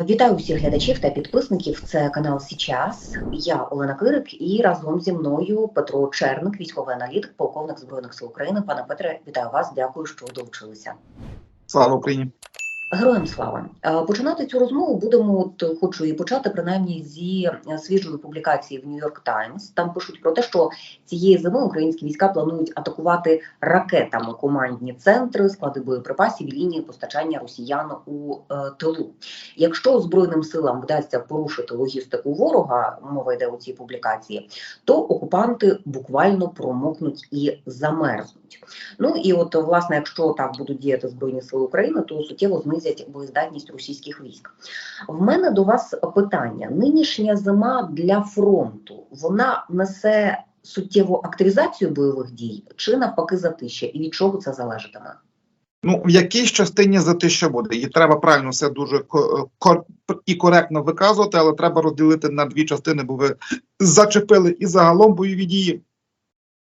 Вітаю всіх глядачів та підписників. Це канал Січас. Я Олена Кирик і разом зі мною Петро Черник, військовий аналітик, полковник збройних сил України. Пане Петре, вітаю вас. Дякую, що долучилися. Слава Україні! Героям слава Е, починати цю розмову будемо. От хочу і почати принаймні зі свіжої публікації в Нью-Йорк Таймс. Там пишуть про те, що цієї зими українські війська планують атакувати ракетами командні центри, склади боєприпасів і лінії постачання росіян у е, тилу. Якщо збройним силам вдасться порушити логістику ворога, мова йде у цій публікації, то окупанти буквально промокнуть і замерзнуть. Ну і от власне, якщо так будуть діяти збройні сили України, то суттєво знизять боєздатність російських військ. В мене до вас питання: нинішня зима для фронту вона несе суттєву активізацію бойових дій чи навпаки затища, і від чого це залежатиме? Ну, в якійсь частині за те, що буде, і треба правильно все дуже і коректно виказувати, але треба розділити на дві частини, бо ви зачепили і загалом бойові дії,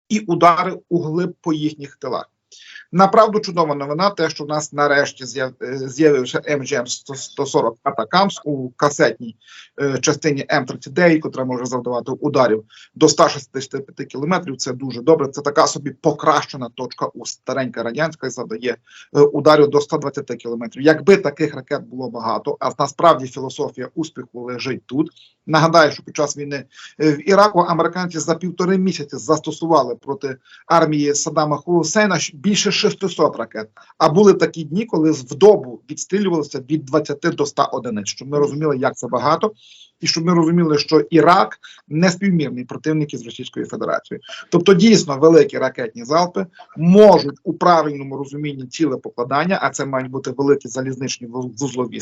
і удари у глиб по їхніх тилах. Направду чудова новина, те, що в нас нарешті е, з'явився МГМ 140 Атакамс у касетній е, частині М39, котра може завдавати ударів до 165 кілометрів. Це дуже добре. Це така собі покращена точка у старенька радянська і завдає е, ударів до 120 кілометрів. Якби таких ракет було багато, а насправді філософія успіху лежить тут. Нагадаю, що під час війни е, в Іраку американці за півтори місяці застосували проти армії Саддама Хусейна більше 600 ракет. А були такі дні, коли в добу відстрілювалося від 20 до 100 одиниць. Щоб ми розуміли, як це багато, і щоб ми розуміли, що Ірак не співмірний противник із Російською Федерацією. Тобто, дійсно великі ракетні залпи можуть у правильному розумінні ціле покладання, а це мають бути великі залізничні вуз- вузлові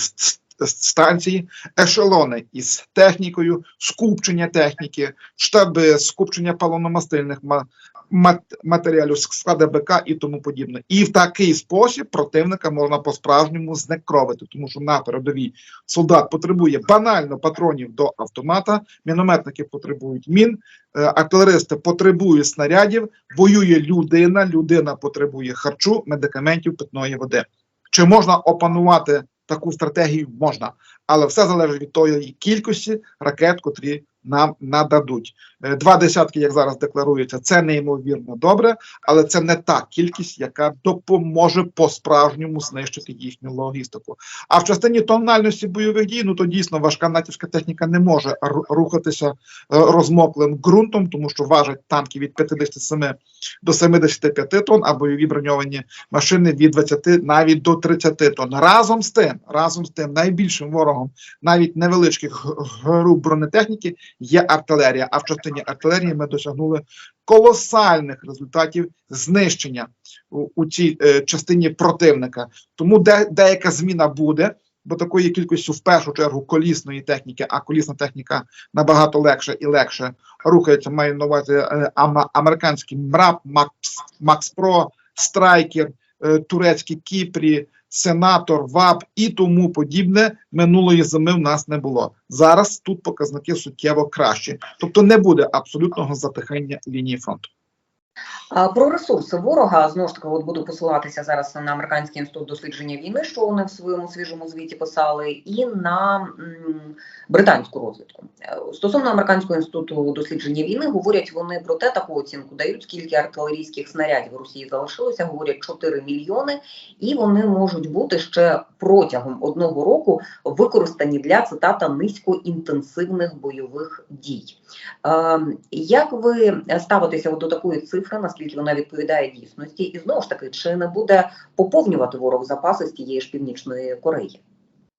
станції, ешелони із технікою, скупчення техніки, штаби, скупчення мат- матеріалів, склади БК і тому подібне. І в такий спосіб противника можна по-справжньому знекровити, тому що на передовій солдат потребує банально патронів до автомата, мінометники потребують мін, е, артилеристи потребують снарядів, воює людина, людина потребує харчу, медикаментів, питної води. Чи можна опанувати таку стратегію? Можна, але все залежить від тої кількості ракет, котрі нам нададуть. Е, Два десятки, як зараз декларується, це неймовірно добре, але це не та кількість, яка допоможе по-справжньому знищити їхню логістику. А в частині тональності бойових дій, ну то дійсно важка натівська техніка не може рухатися е, розмоклим ґрунтом, тому що важать танки від 57 до 75 тонн, а бойові броньовані машини від 20 навіть до 30 тонн. Разом з тим, разом з тим, найбільшим ворогом навіть невеличких груп бронетехніки є артилерія. А в частині артилерії ми досягнули колосальних результатів знищення у, у цій е, частині противника. Тому де, деяка зміна буде. Бо такої кількості в першу чергу колісної техніки, а колісна техніка набагато легше і легше рухається. Маю на увазі е, американський МРАП, Макс, Макс Про, Страйкер, е, турецькі Кіпрі, Сенатор, ВАП і тому подібне минулої зими в нас не було. Зараз тут показники суттєво кращі, тобто не буде абсолютного затихання лінії фронту. Про ресурси ворога знову ж таки, от буду посилатися зараз на американський інститут дослідження війни, що вони в своєму свіжому звіті писали, і на британську розвідку. Е, Стосовно американського інституту дослідження війни, говорять вони про те, таку оцінку дають, скільки артилерійських снарядів у Росії залишилося. Говорять 4 мільйони, і вони можуть бути ще протягом одного року використані для цитата низькоінтенсивних бойових дій. Е, Як ви ставитеся до такої цифри, наскільки вона відповідає дійсності, і знову ж таки, чи не буде поповнювати ворог запаси з тієї ж північної Кореї?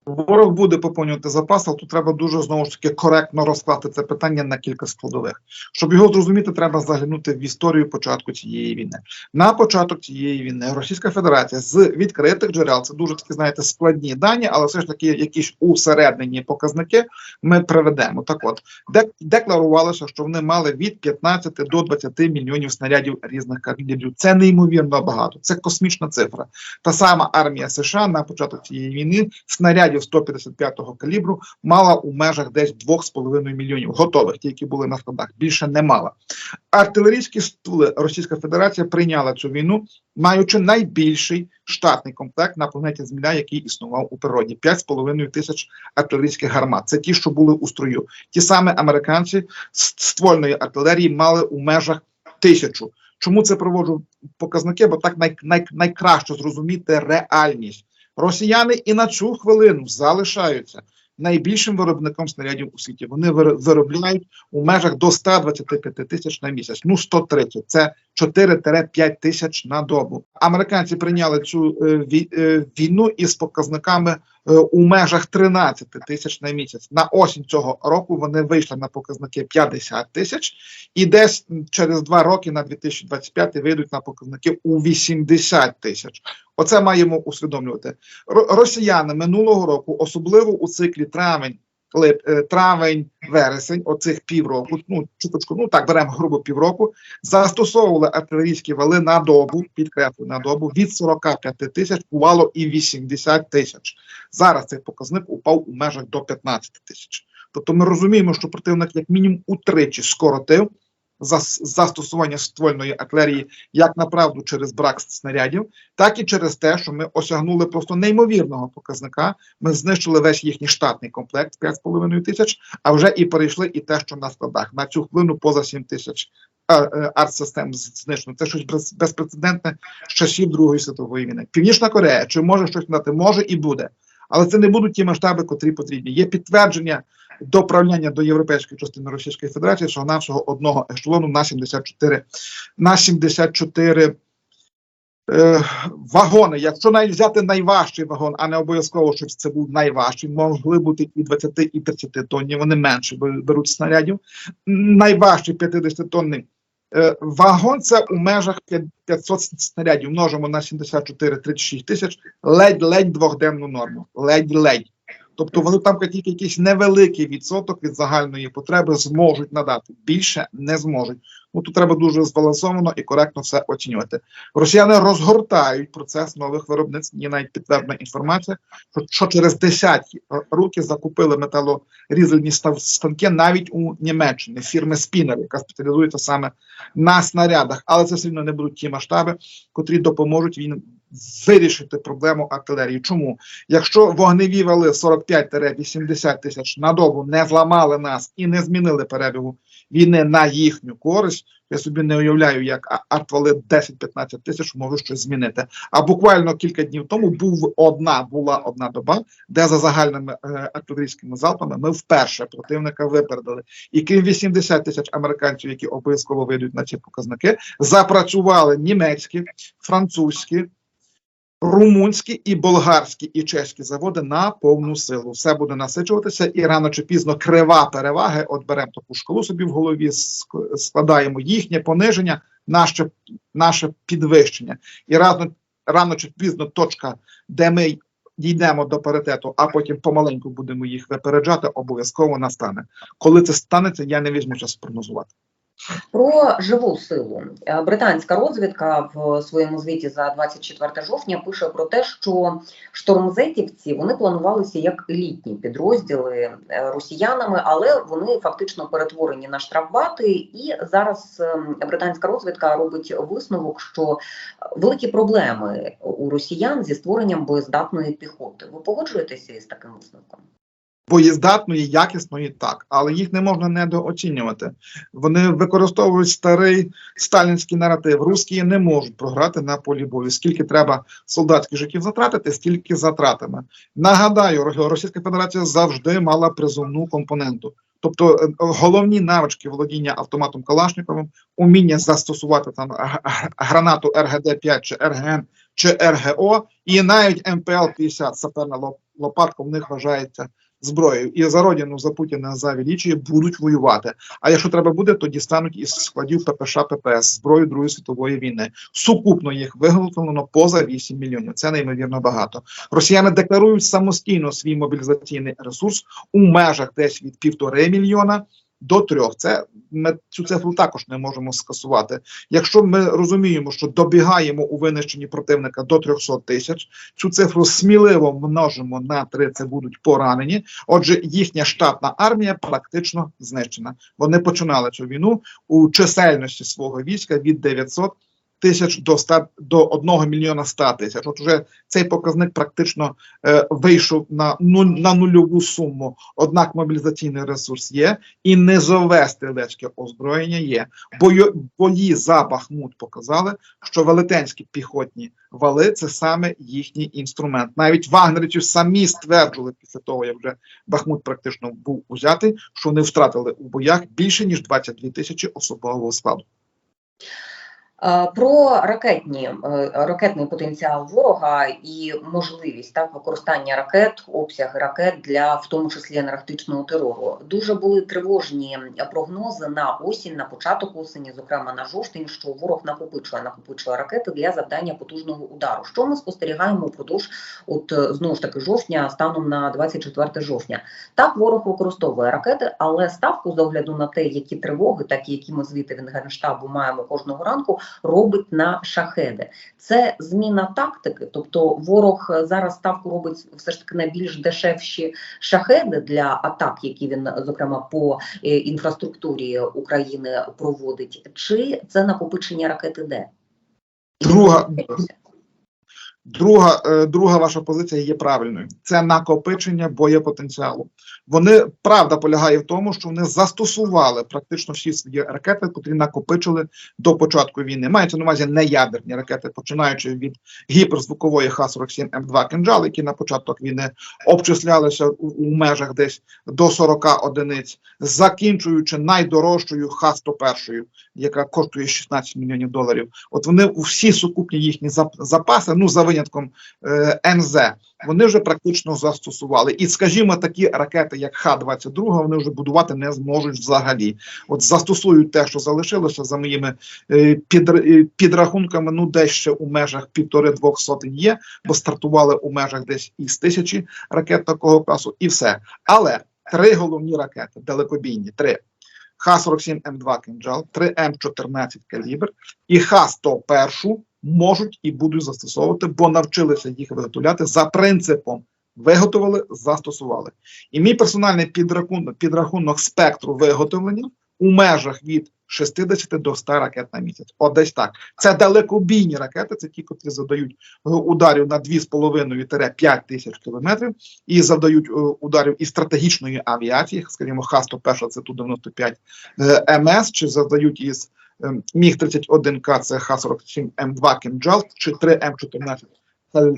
Ворог буде поповнювати запас, але тут треба дуже знову ж таки коректно розкласти це питання на кілька складових. Щоб його зрозуміти, треба заглянути в історію початку цієї війни. На початок цієї війни Російська Федерація з відкритих джерел це дуже такі, знаєте, складні дані, але все ж таки якісь усереднені показники ми приведемо. Так, от декларувалося, що вони мали від 15 до 20 мільйонів снарядів різних калібрів. Це неймовірно багато. Це космічна цифра. Та сама армія США на початок цієї війни снарядів снарядів 155-го калібру мала у межах десь 2,5 мільйонів готових, ті, які були на складах. Більше не мала. Артилерійські стволи Російська Федерація прийняла цю війну, маючи найбільший штатний комплект на планеті Земля, який існував у природі 5,5 тисяч артилерійських гармат. Це ті, що були у строю. Ті самі американці з ствольної артилерії мали у межах тисячу. Чому це проводжу показники? Бо так най, най, найкраще зрозуміти реальність. Росіяни і на цю хвилину залишаються найбільшим виробником снарядів у світі. Вони виро- виробляють у межах до 125 тисяч на місяць. Ну 130. Це 4-5 тисяч на добу. Американці прийняли цю е, е, війну із показниками у межах 13 тисяч на місяць. На осінь цього року вони вийшли на показники 50 тисяч, і десь через два роки на 2025 вийдуть на показники у 80 тисяч. Оце маємо усвідомлювати. Росіяни минулого року, особливо у циклі травень. Лип, е, травень, вересень, оцих півроку, ну чуточку, ну так беремо грубо півроку, застосовували артилерійські вали на добу, підкреслю на добу, від 45 тисяч бувало і 80 тисяч. Зараз цей показник упав у межах до 15 тисяч. Тобто ми розуміємо, що противник як мінімум утричі скоротив застосування ствольної артилерії як направду через брак снарядів, так і через те, що ми осягнули просто неймовірного показника. Ми знищили весь їхній штатний комплект 5,5 тисяч, а вже і перейшли і те, що на складах. На цю хвилину поза 7 тисяч е, арт-систем знищено. Це щось без- безпрецедентне з часів Другої світової війни. Північна Корея чи може щось надати? Може і буде. Але це не будуть ті масштаби, котрі потрібні. Є підтвердження доправляння до європейської частини Російської Федерації всього навсього одного ешелону на 74 на 74 е, вагони. Якщо навіть взяти найважчий вагон, а не обов'язково, щоб це був найважчий, могли бути і 20, і 30 тонні. Вони менше бе- беруть снарядів. Найважчий 50 е, вагон це у межах п'ят- 500 снарядів. Множимо на 74-36 тисяч, ледь-ледь двохденну норму. Ледь-ледь. Тобто вони там тільки якийсь невеликий відсоток від загальної потреби зможуть надати. Більше не зможуть. Ну тут треба дуже збалансовано і коректно все оцінювати. Росіяни розгортають процес нових виробництв. Є навіть підтверджена інформація, що, через десятки руки закупили металорізальні станки навіть у Німеччині фірми Спінер, яка спеціалізується саме на снарядах. Але це все одно не будуть ті масштаби, котрі допоможуть він вирішити проблему артилерії. Чому? Якщо вогневі вали 45-80 тисяч на добу не зламали нас і не змінили перебігу війни на їхню користь, я собі не уявляю, як артвали 10-15 тисяч можуть щось змінити. А буквально кілька днів тому був одна була одна доба, де за загальними е, артилерійськими залпами ми вперше противника випередили. І крім 80 тисяч американців, які обов'язково вийдуть на ці показники, запрацювали німецькі, французькі. Румунські і болгарські і чеські заводи на повну силу. Все буде насичуватися, і рано чи пізно крива переваги. От беремо таку шкалу собі в голові, складаємо їхнє пониження, наше, наше підвищення. І рано, рано чи пізно точка, де ми дійдемо до паритету, а потім помаленьку будемо їх випереджати, обов'язково настане. Коли це станеться, я не візьму час спрогнозувати. Про живу силу Е, британська розвідка в своєму звіті за 24 жовтня пише про те, що штормзетівці вони планувалися як елітні підрозділи е, росіянами, але вони фактично перетворені на штрафбати. І зараз ем, британська розвідка робить висновок, що великі проблеми у росіян зі створенням боєздатної піхоти. Ви погоджуєтеся із таким висновком? Боєздатної, якісної, так, але їх не можна недооцінювати. Вони використовують старий сталінський наратив. Русські не можуть програти на полі бою. Скільки треба солдатських життів затратити, стільки затратами. Нагадаю, Російська Федерація завжди мала призовну компоненту. Тобто е, головні навички володіння автоматом Калашниковим, уміння застосувати там гранату РГД-5 чи РГН чи РГО, і навіть МПЛ-50, саперна лопатка, в них вважається зброєю. І за родину, за Путіна, за Величіє будуть воювати. А якщо треба буде, то дістануть із складів ППШ ППС зброю Другої світової війни. Сукупно їх виготовлено поза 8 мільйонів. Це неймовірно багато. Росіяни декларують самостійно свій мобілізаційний ресурс у межах десь від півтори мільйона до трьох. Це ми цю цифру також не можемо скасувати. Якщо ми розуміємо, що добігаємо у винищенні противника до 300 тисяч, цю цифру сміливо множимо на три. це будуть поранені. Отже, їхня штатна армія практично знищена. Вони починали цю війну у чисельності свого війська від 900 тисяч до 100, до 1 мільйона 100 тисяч. От вже цей показник практично е, вийшов на, ну, на нульову суму. Однак мобілізаційний ресурс є, і низове стрілецьке озброєння є. Бою, бої за Бахмут показали, що велетенські піхотні вали це саме їхній інструмент. Навіть вагнерівці самі стверджували після того, як вже Бахмут практично був узятий, що вони втратили у боях більше ніж 22 тисячі особового складу. Е, Про ракетні е, ракетний потенціал ворога і можливість так використання ракет, обсяги ракет для в тому числі енергетичного терору. Дуже були тривожні прогнози на осінь, на початок осені, зокрема на жовтень, що ворог накопичує накопичує ракети для завдання потужного удару. Що ми спостерігаємо впродовж, от е, знову ж таки, жовтня станом на 24 жовтня. Так, ворог використовує ракети, але ставку з огляду на те, які тривоги, так і які ми звіти від Генштабу маємо кожного ранку, робить на шахеди. Це зміна тактики, тобто ворог зараз ставку робить все ж таки на більш дешевші шахеди для атак, які він зокрема по е, інфраструктурі України проводить, чи це накопичення ракети Д? Друга, Друга, е, друга ваша позиція є правильною. Це накопичення боєпотенціалу. Вони правда полягає в тому, що вони застосували практично всі свої ракети, котрі накопичили до початку війни. Мається на увазі не ядерні ракети, починаючи від гіперзвукової Х-47 М2 «Кинджал», які на початок війни обчислялися у, у межах десь до 40 одиниць, закінчуючи найдорожчою Х-101, яка коштує 16 мільйонів доларів. От вони всі сукупні їхні запаси, ну за винятком е, НЗ, вони вже практично застосували. І, скажімо, такі ракети, як Х-22, вони вже будувати не зможуть взагалі. От застосують те, що залишилося за моїми е, е, підрахунками, ну десь ще у межах півтори-двох сотень є, бо стартували у межах десь із тисячі ракет такого класу, і все. Але три головні ракети, далекобійні, три. Х-47 М2 «Кинджал», 3 М14 калібр і Х-101 можуть і будуть застосовувати, бо навчилися їх виготовляти за принципом виготовили, застосували. І мій персональний підрахунок, підрахунок спектру виготовлення у межах від 60 до 100 ракет на місяць. От десь так. Це далекобійні ракети, це ті, котрі задають е, ударів на 2,5-5 тисяч кілометрів і завдають е, ударів і стратегічної авіації, скажімо, Х-101 це Ту-95 е, МС, чи завдають із е, Міг-31К, це Х-47 М2 «Кінджал» чи 3 М14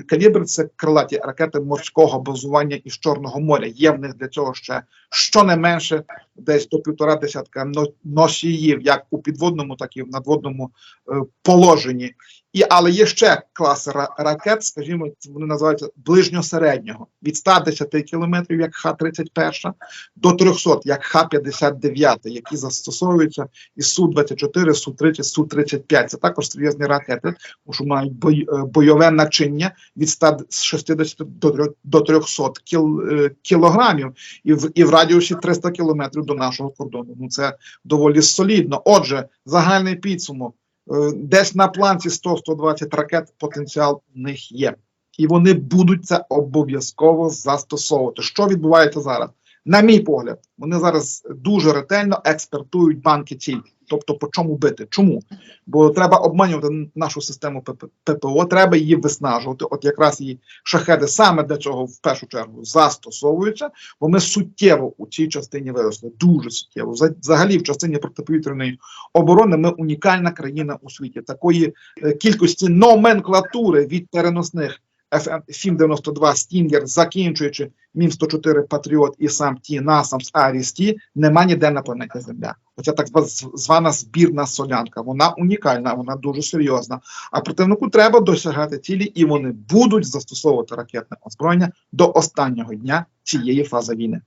калібр це крилаті ракети морського базування із Чорного моря. Є в них для цього ще щонайменше десь до півтора десятка но- носіїв, як у підводному, так і в надводному е, положенні. І але є ще класи ракет, скажімо, вони називаються ближньосереднього від 110 кілометрів, як Х-31, до 300, як Х-59, які застосовуються із Су-24, Су-30, Су-35. Це також серйозні ракети, тому що мають е, бойове начиння від 160 до, до 300 кіл, е, кілограмів і в, і в радіусі 300 кілометрів до нашого кордону. Ну це доволі солідно. Отже, загальний підсумок. Е, Десь на планці 100-120 ракет потенціал у них є. І вони будуть це обов'язково застосовувати. Що відбувається зараз? На мій погляд, вони зараз дуже ретельно експертують банки ціль. Тобто, по чому бити? Чому? Бо треба обманювати нашу систему ПП ППО, треба її виснажувати. От якраз її шахеди саме для цього в першу чергу застосовуються, бо ми суттєво у цій частині виросли. Дуже суттєво. Вза- Взагалі, в частині протиповітряної оборони ми унікальна країна у світі. Такої е, кількості номенклатури від переносних FM-92 Стінгер, закінчуючи мім 104 Патріот і сам Ті Насамс Арісті, нема ніде на планеті Земля. Оця так звана збірна солянка. Вона унікальна, вона дуже серйозна. А противнику треба досягати цілі, і вони будуть застосовувати ракетне озброєння до останнього дня цієї фази війни.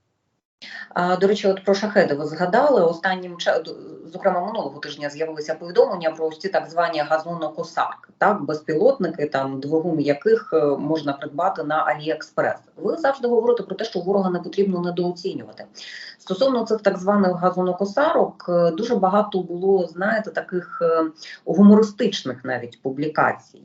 До речі, от про шахеди ви згадали. Останнім зокрема минулого тижня з'явилися повідомлення про ось ці так звані газонокосарки, так безпілотники, там двигун яких е, можна придбати на Аліекспрес. Ви завжди говорите про те, що ворога не потрібно недооцінювати. Стосовно цих так званих газонокосарок, е, дуже багато було, знаєте, таких е, гумористичних навіть публікацій.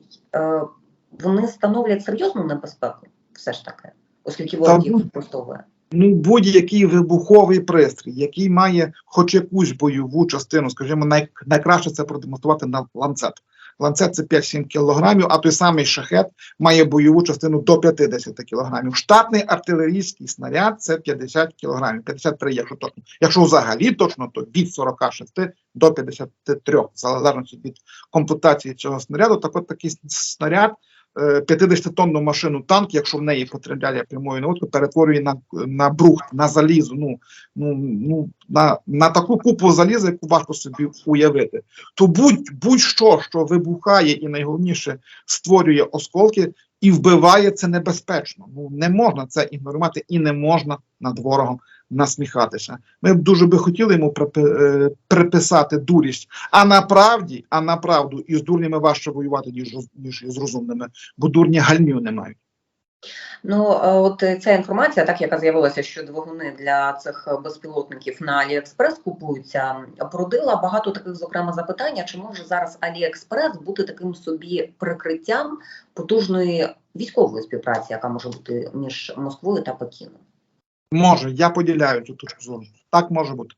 Вони становлять серйозну небезпеку, все ж таки, оскільки ворог їх використовує. Ну, будь-який вибуховий пристрій, який має хоч якусь бойову частину, скажімо, най, найкраще це продемонструвати на ланцет. Ланцет це 5-7 кілограмів, а той самий шахет має бойову частину до 50 кілограмів. Штатний артилерійський снаряд це 50 кілограмів, 53, якщо точно. Якщо взагалі точно, то від 46 до 53, в залежності від комплектації цього снаряду. Так от такий снаряд 50-тонну машину танк, якщо в неї потрапляє прямою наводкою, перетворює на, на брухт, на залізо. Ну, ну, ну на, на таку купу заліза, яку важко собі уявити. То будь, будь-що, що вибухає і найголовніше створює осколки і вбиває це небезпечно. Ну не можна це ігнорувати і не можна над ворогом насміхатися. Ми б дуже би хотіли йому е, приписати дурість. А направді, а направду, із дурнями важче воювати, ніж, ніж із розумними, бо дурні гальмів не мають. Ну, е, от е, ця інформація, так яка з'явилася, що двигуни для цих безпілотників на Аліекспрес купуються, породила багато таких, зокрема, запитань, чи може зараз Аліекспрес бути таким собі прикриттям потужної військової співпраці, яка може бути між Москвою та Пекіном? Може, я поділяю цю точку зору. Так може бути.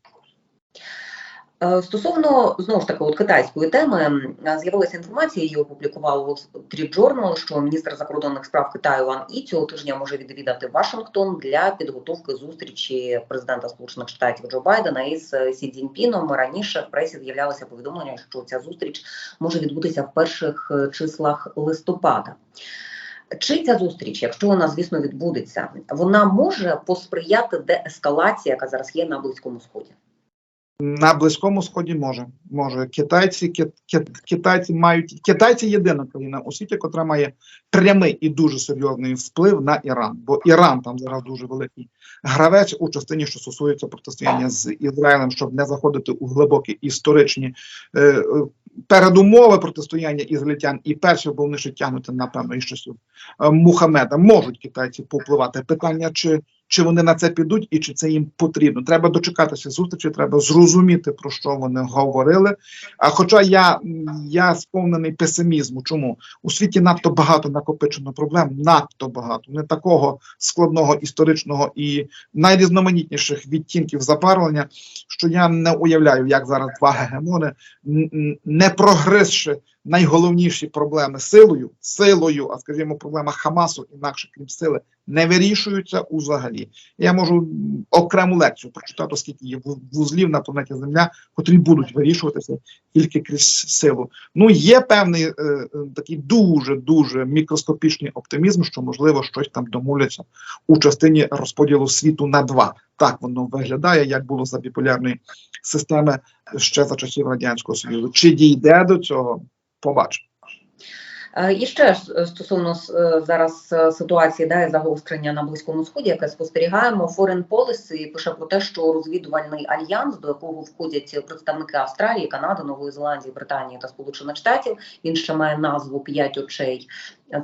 Е, Стосовно знову ж таки от китайської теми з'явилася інформація, її опублікував Wall Street Journal, що міністр закордонних справ Китаю Ван І цього тижня може відвідати Вашингтон для підготовки зустрічі президента Сполучених Штатів Джо Байдена із е, Сі Цзіньпіном. Раніше в пресі з'являлося повідомлення, що ця зустріч може відбутися в перших е, числах листопада. Чи ця зустріч, якщо вона, звісно, відбудеться, вона може посприяти деескалації, яка зараз є на Близькому Сході? На близькому сході може. Може. Китайці, ки- ки- китайці мають китайці єдина країна у світі, яка має прямий і дуже серйозний вплив на Іран. Бо Іран там зараз дуже великий гравець у частині, що стосується протистояння з Ізраїлем, щоб не заходити у глибокі історичні е, е, передумови протистояння ізраїльтян і перші, бо вони ще тягнуться, напевно, із часів е, Мухаммеда. Можуть китайці попливати. Питання, чи чи вони на це підуть і чи це їм потрібно. Треба дочекатися зустрічі, треба зрозуміти, про що вони говорили. А хоча я, я сповнений песимізму, чому у світі надто багато накопичено проблем, надто багато, не такого складного історичного і найрізноманітніших відтінків запарування, що я не уявляю, як зараз два гегемони, не прогризши найголовніші проблеми силою, силою, а скажімо, проблема Хамасу, інакше крім сили, не вирішуються взагалі. Я можу окрему лекцію прочитати, скільки є вузлів на планеті Земля, котрі будуть вирішуватися тільки крізь силу. Ну є певний е, е, такий дуже дуже мікроскопічний оптимізм, що можливо щось там домовляться у частині розподілу світу на два. Так воно виглядає, як було за біполярної системи ще за часів радянського союзу. Чи дійде до цього? Побачимо. Е, І ще е, стосовно е, зараз ситуації да, загострення на близькому сході, яке спостерігаємо, Foreign Policy пише про те, що розвідувальний альянс, до якого входять представники Австралії, Канади, Нової Зеландії, Британії та Сполучених Штатів, він ще має назву П'ять очей.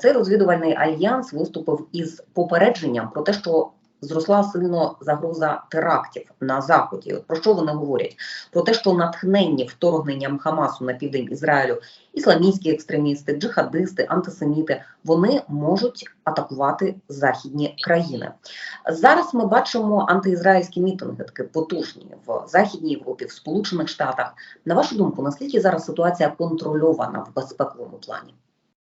Цей розвідувальний альянс виступив із попередженням про те, що зросла сильно загроза терактів на заході. Про що вони говорять? Про те, що натхненні вторгненням Хамасу на південь Ізраїлю ісламістські екстремісти, джихадисти, антисеміти вони можуть атакувати західні країни. Зараз ми бачимо антиізраїльські мітинги, такі потужні в Західній Європі, в Сполучених Штатах. На вашу думку, наскільки зараз ситуація контрольована в безпековому плані?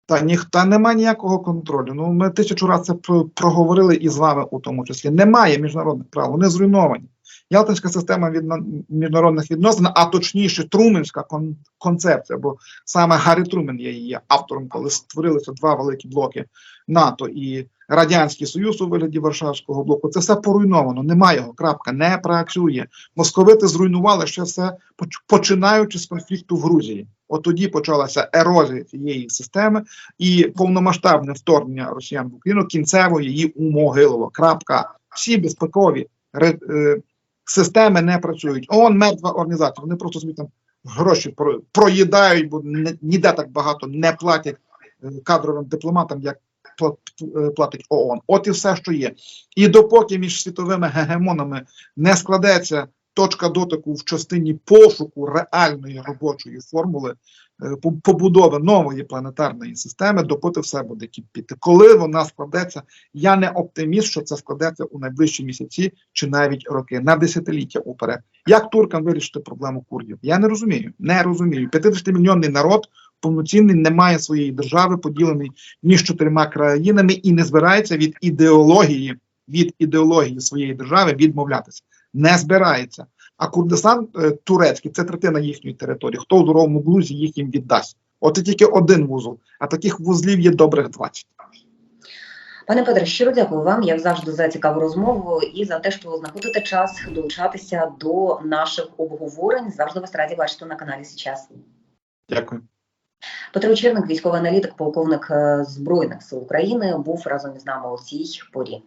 Та ніхто немає ніякого контролю. Ну ми тисячу разів це проговорили і з вами у тому числі. Немає міжнародних прав, вони зруйновані. Ялтинська система відно- міжнародних відносин, а точніше, Труменська кон- концепція, бо саме Гаррі Трумен є її автором, коли створилися два великі блоки НАТО і Радянський Союз у вигляді Варшавського блоку. Це все поруйновано. Немає його. Крапка не працює. Московити зруйнували ще все, починаючи з конфлікту в Грузії. От тоді почалася ерозія цієї системи і повномасштабне вторгнення росіян в Україну кінцево її умогилило. Крапка. Всі безпекові ре- е, системи не працюють. ООН мертва організація. Вони просто собі там гроші про- проїдають, бо ніде так багато не платять е, кадровим дипломатам, як е, платить ООН. От і все, що є. І допоки між світовими гегемонами не складеться точка дотику в частині пошуку реальної робочої формули е, побудови нової планетарної системи, допоки все буде кипіти. Коли вона складеться, я не оптиміст, що це складеться у найближчі місяці чи навіть роки, на десятиліття уперед. Як туркам вирішити проблему курдів? Я не розумію. Не розумію. 50-мільйонний народ повноцінний не має своєї держави, поділений між чотирма країнами і не збирається від ідеології від ідеології своєї держави відмовлятися. Не збирається. А Курдистан е, турецький це третина їхньої території. Хто у здоровому глузі їх їм віддасть? От і тільки один вузол, а таких вузлів є добрих 20. Пане Петре, щиро дякую вам, як завжди, за цікаву розмову і за те, що знаходите час долучатися до наших обговорень. Завжди вас раді бачити на каналі Сейчас. Дякую. Петро Черник, військовий аналітик, полковник е, Збройних сил України, був разом із нами у цій порі.